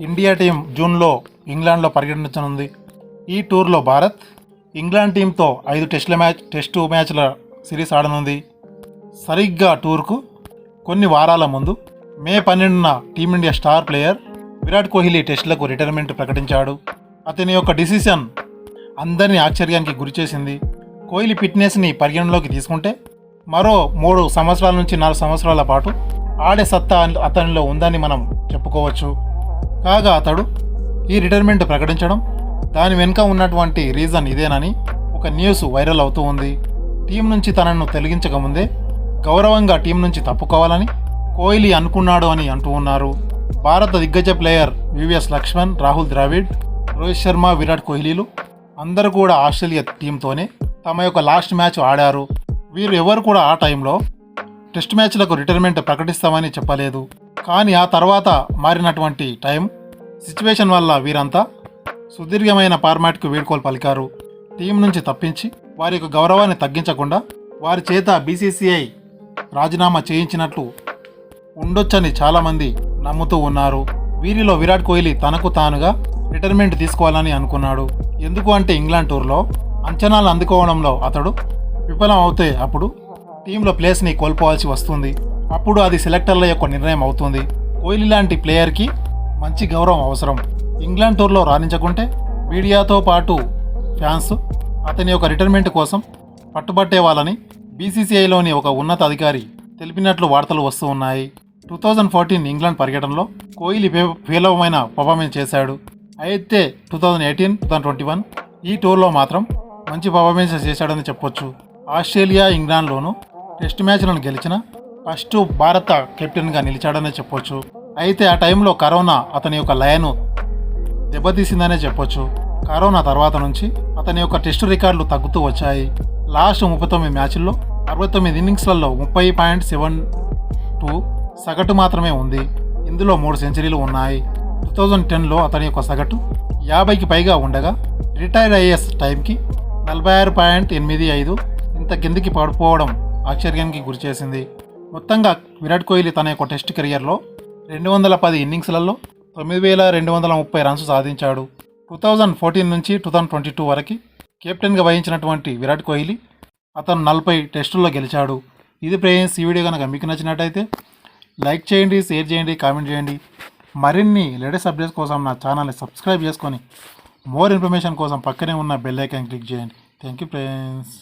India team జూన్లో ఇంగ్లాండ్లో పర్యటించనుంది ఈ టూర్లో భారత్ ఇంగ్లాండ్ టీంతో ఐదు టెస్టుల మ్యాచ్ టెస్టు మ్యాచ్ల సిరీస్ ఆడనుంది. సరిగ్గా టూర్కు కొన్ని వారాల ముందు మే పన్నెండున team India star player Virat Kohli టెస్టులకు retirement ప్రకటించాడు. అతని యొక్క డిసిషన్ అందరినీ ఆశ్చర్యానికి గురిచేసింది కోహ్లీ ఫిట్నెస్ని పరిగణలోకి తీసుకుంటే మరో మూడు సంవత్సరాల నుంచి నాలుగు సంవత్సరాల పాటు ఆడే సత్తా అతనిలో ఉందని మనం చెప్పుకోవచ్చు. కాగా అతడు ఈ రిటైర్మెంట్ ప్రకటించడం దాని వెనుక ఉన్నటువంటి రీజన్ ఇదేనని ఒక న్యూస్ వైరల్ అవుతూ ఉంది. టీం నుంచి తనను తొలగించకముందే గౌరవంగా టీం నుంచి తప్పుకోవాలని కోహ్లీ అనుకున్నాడు అని అంటూ ఉన్నారు. భారత దిగ్గజ ప్లేయర్ వివిఎస్ లక్ష్మణ్ రాహుల్ ద్రావిడ్ రోహిత్ శర్మ విరాట్ కోహ్లీలు అందరూ కూడా ఆస్ట్రేలియా టీంతోనే తమ యొక్క లాస్ట్ మ్యాచ్ ఆడారు. వీరు ఎవరు కూడా ఆ టైంలో టెస్ట్ మ్యాచ్లకు రిటైర్మెంట్ ప్రకటిస్తామని చెప్పలేదు. కానీ ఆ తర్వాత మారినటువంటి టైం సిచ్యువేషన్ వల్ల వీరంతా సుదీర్ఘమైన ఫార్మాట్కు వీడ్కోలు పలికారు. టీం నుంచి తప్పించి వారి యొక్క గౌరవాన్ని తగ్గించకుండా వారి చేత బీసీసీఐ రాజీనామా చేయించినట్లు ఉండొచ్చని చాలామంది నమ్ముతూ ఉన్నారు. వీరిలో విరాట్ కోహ్లీ తనకు తానుగా రిటైర్మెంట్ తీసుకోవాలని అనుకున్నాడు. ఎందుకు అంటే ఇంగ్లాండ్ టూర్లో అంచనాలు అందుకోవడంలో అతడు విఫలం అవుతే అప్పుడు టీంలో ప్లేస్ని కోల్పోవాల్సి వస్తుంది. అప్పుడు అది సెలెక్టర్ల యొక్క నిర్ణయం అవుతుంది. కోహ్లీ లాంటి ప్లేయర్కి మంచి గౌరవం అవసరం. ఇంగ్లాండ్ టూర్లో రాణించకుంటే మీడియాతో పాటు ఫ్యాన్స్ అతని యొక్క రిటైర్మెంట్ కోసం పట్టుబట్టే వాళ్ళని బీసీసీఐలోని ఒక ఉన్నత అధికారి తెలిపినట్లు వార్తలు వస్తూ ఉన్నాయి. టూ థౌజండ్ ఫోర్టీన్ ఇంగ్లాండ్ పర్యటనలో కోహ్లీ పే- పేలవమైన పర్ఫార్మెన్స్ చేశాడు. అయితే two thousand eighteen two thousand twenty one ఈ టూర్లో మాత్రం మంచి పర్ఫార్మెన్స్ చేశాడని చెప్పొచ్చు. ఆస్ట్రేలియా ఇంగ్లాండ్లోనూ టెస్ట్ మ్యాచ్లను గెలిచిన ఫస్ట్ భారత కెప్టెన్గా నిలిచాడనే చెప్పొచ్చు. అయితే ఆ టైంలో కరోనా అతని యొక్క లయను దెబ్బతీసిందనే చెప్పొచ్చు. కరోనా తర్వాత నుంచి అతని యొక్క టెస్టు రికార్డులు తగ్గుతూ వచ్చాయి. లాస్ట్ ముప్పై తొమ్మిది మ్యాచ్ల్లో అరవై తొమ్మిది ఇన్నింగ్స్లలో ముప్పై పాయింట్ సెవెన్ టూ సగటు మాత్రమే ఉంది. ఇందులో మూడు సెంచరీలు ఉన్నాయి. టూ థౌజండ్ టెన్లో అతని యొక్క సగటు యాభైకి పైగా ఉండగా రిటైర్ అయ్యే టైంకి నలభై ఆరు పాయింట్ ఎనిమిది ఐదు ఇంత కిందికి పడిపోవడం ఆశ్చర్యానికి గురిచేసింది. మొత్తంగా విరాట్ కోహ్లీ తన యొక్క టెస్ట్ కెరియర్లో రెండు వందల పది ఇన్నింగ్స్లలో తొమ్మిది వేల రెండు వందల ముప్పై రన్స్ సాధించాడు. టూ థౌజండ్ ఫోర్టీన్ నుంచి టూ థౌజండ్ ట్వంటీ టూ వరకు కెప్టెన్గా వహించినటువంటి విరాట్ కోహ్లీ అతను నలభై టెస్టుల్లో గెలిచాడు. ఇది ప్రేయన్స్ ఈ వీడియో కనుక మీకు నచ్చినట్టయితే లైక్ చేయండి షేర్ చేయండి కామెంట్ చేయండి. మరిన్ని లేటెస్ట్ అప్డేట్స్ కోసం నా ఛానల్ని సబ్స్క్రైబ్ చేసుకొని మోర్ ఇన్ఫర్మేషన్ కోసం పక్కనే ఉన్న బెల్ ఐకాన్ క్లిక్ చేయండి. Thank you friends.